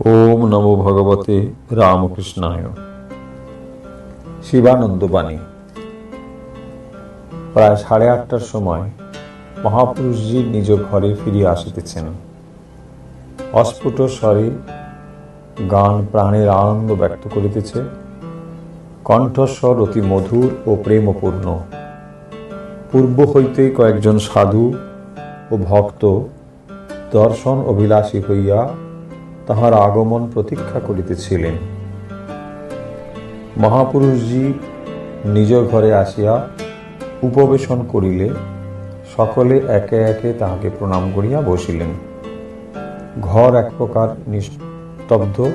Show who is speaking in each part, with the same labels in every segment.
Speaker 1: ওম নমো ভগবতে রামকৃষ্ণায়। শিবানন্দ বাণী প্রায় সাড়ে আটটার সময় মহাপুরুষজি নিজ ঘরে ফিরিয়া আসিতেছেন। অস্ফুট স্বরে গান প্রাণের আনন্দ ব্যক্ত করিতেছে। কণ্ঠস্বর অতি মধুর ও প্রেমপূর্ণ। পূর্ব হইতেই কয়েকজন সাধু ও ভক্ত দর্শন অভিলাষী হইয়া তাহার আগমন প্রতীক্ষা করিতেছিলেন। মহাপুরুষজি নিজ ঘরে আসিয়া উপবেশন করিলে সকলে একে একে তাহাকে প্রণাম করিয়া বসিলেন। ঘর এক প্রকার নিস্তব্ধ,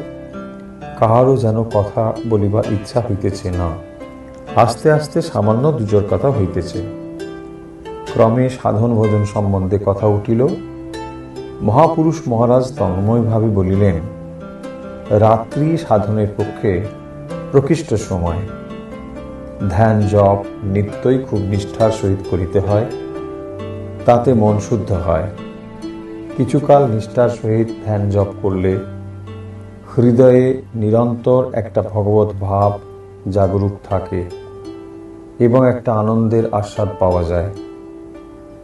Speaker 1: কাহারও যেন কথা বলিবার ইচ্ছা হইতেছে না। আস্তে আস্তে সামান্য দুজোর কথা হইতেছে। ক্রমে সাধন ভোজন সম্বন্ধে কথা উঠিল। মহাপুরুষ মহারাজ তন্ময়ভাবে বলিলেন, রাত্রি সাধনের পক্ষে প্রকৃষ্ট সময়। ধ্যান, জপ নিত্যই খুব নিষ্ঠার সহিত করিতে হয়, তাতে মন শুদ্ধ হয়। কিছুকাল নিষ্ঠার সহিত ধ্যান, জপ করলে হৃদয়ে নিরন্তর একটা ভগবত ভাব জাগরুক থাকে এবং একটা আনন্দের আস্বাদ পাওয়া যায়।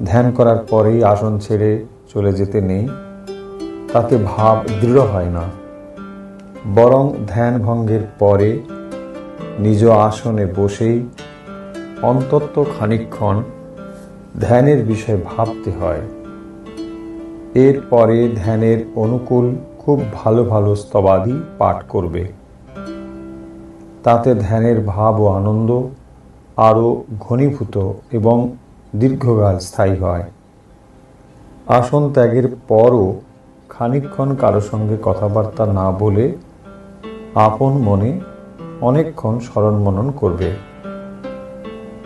Speaker 1: ধ্যান করার পরেই আসন ছেড়ে চলে যেতে নেই, তাতে ভাব দৃঢ় হয় না। বরং ধ্যান ভঙ্গের পরে নিজ আসনে বসেই অন্তত খানিক্ষণ ধ্যানের বিষয়ে ভাবতে হয়। এরপরে ধ্যানের অনুকূল খুব ভালো ভালো স্তবাদি পাঠ করবে। তাতে ধ্যানের ভাব ও আনন্দ আরও ঘনীভূত এবং দীর্ঘকাল স্থায়ী হয়। আসন ত্যাগের পরও খানিকক্ষণ কারও সঙ্গে কথাবার্তা না বলে আপন মনে অনেকক্ষণ স্মরণ মনন করবে।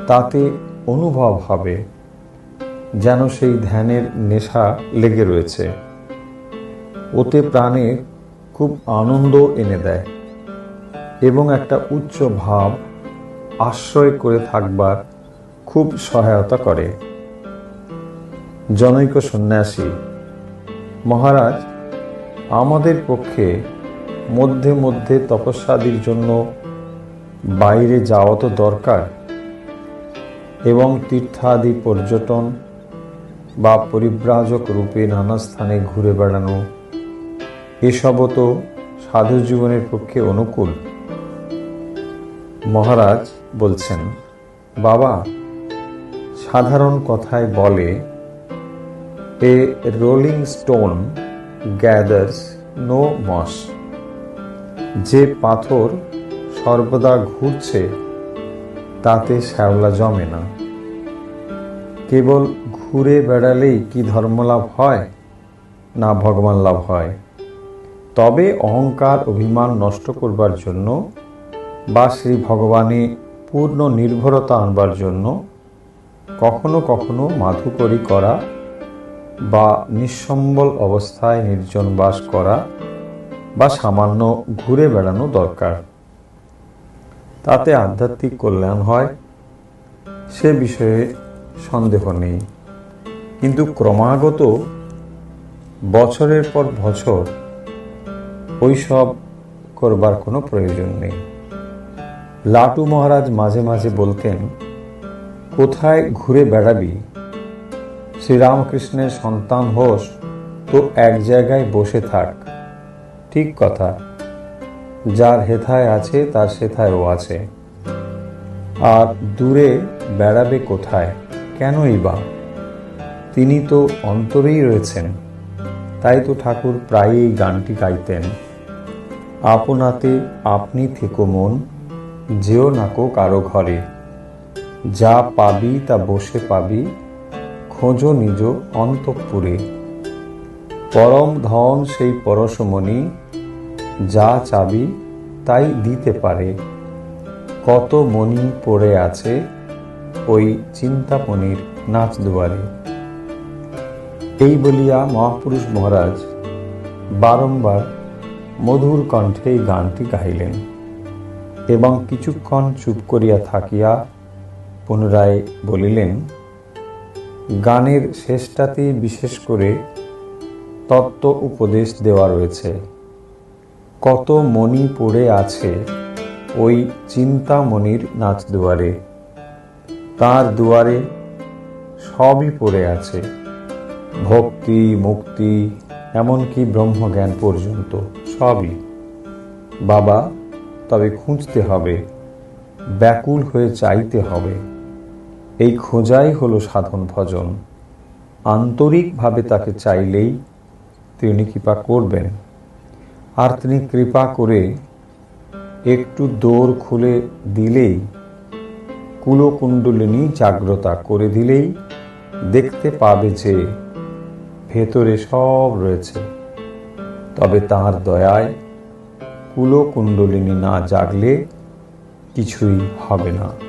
Speaker 1: তাতে অনুভব হবে যেন সেই ধ্যানের নেশা লেগে রয়েছে। ওতে প্রাণে খুব আনন্দ এনে দেয় এবং একটা উচ্চ ভাব আশ্রয় করে থাকবার খুব সহায়তা করে। জনৈক সন্ন্যাসী, মহারাজ, আমাদের পক্ষে মধ্যে মধ্যে তপস্যাদির জন্য বাইরে যাওয়া তো দরকার এবং তীর্থাদি পর্যটন বা পরিব্রাজক রূপে নানা স্থানে ঘুরে বেড়ানো, এসবও তো সাধু জীবনের পক্ষে অনুকূল। মহারাজ বলছেন, বাবা, সাধারণ কথায় বলে a rolling stone gathers no moss যে পাথর সর্বদা ঘুরছে, তাতে শ্যাওলা জমে না। কেবল ঘুরে বেড়ালেই কি ধর্মলাভ হয়, না ভগবান লাভ হয়? তবে অহংকার অভিমান নষ্ট করবার জন্য বা শ্রী ভগবানে পূর্ণ নির্ভরতা আনবার জন্য কখনো কখনো মাধুকরী করা বা নিঃসম্বল অবস্থায় নির্জন বাস করা বা সামান্য ঘুরে বেড়ানো দরকার। তাতে আধ্যাত্মিক কল্যাণ হয়, সে বিষয়ে সন্দেহ নেই। কিন্তু ক্রমাগত বছরের পর বছর ওইসব করবার কোনো প্রয়োজন নেই। লাটু মহারাজ মাঝে মাঝে বলতেন, কোথায় ঘুরে বেড়াবি শ্রীরামকৃষ্ণের সন্তান হোস তো এক জায়গায় বসে থাক। ঠিক কথা। যার হেথায় আছে, তার সেথায়ও আছে। আর দূরে বেড়াবে কোথায়? কেনই বা? তিনি তো অন্তরেই রয়েছেন। তাই তো ঠাকুর প্রায়ই গানটি গাইতেন। আপনাতে আপনি থেকো মন, যেও নাকো কারও ঘরে। যা পাবি তা বসে পাবি খোঁজো নিজ অন্তঃপুরে। পরম ধন সেই পরশমণি, যা চাবি তাই দিতে পারে। কত মণি পড়ে আছে ওই চিন্তামণির নাচ দুয়ারে এই বলিয়া মহাপুরুষ মহারাজ বারংবার মধুর কণ্ঠে এই গানটি গাইলেন এবং কিছুক্ষণ চুপ করিয়া থাকিয়া পুনরায় বলিলেন গানের শেষটাতেই বিশেষ করে তত্ত্ব উপদেশ দেওয়া রয়েছে। কত মণি পড়ে আছে ওই চিন্তামণির নাচ দুয়ারে তার দুয়ারে সবই পড়ে আছে। ভক্তি, মুক্তি, এমনকি ব্রহ্মজ্ঞান পর্যন্ত সবই। বাবা, তবে খুঁজতে হবে, ব্যাকুল হয়ে চাইতে হবে। এই খোঁজাই হলো সাধন ভজন। আন্তরিকভাবে তাকে চাইলেই তিনি কৃপা করবেন। আর তিনি কৃপা করে একটু দৌড় খুলে দিলেই, কুলকুণ্ডলিনী জাগ্রতা করে দিলেই দেখতে পাবে যে ভেতরে সব রয়েছে। তবে তার দয়ায় কুলকুণ্ডলিনী না জাগলে কিছুই হবে না।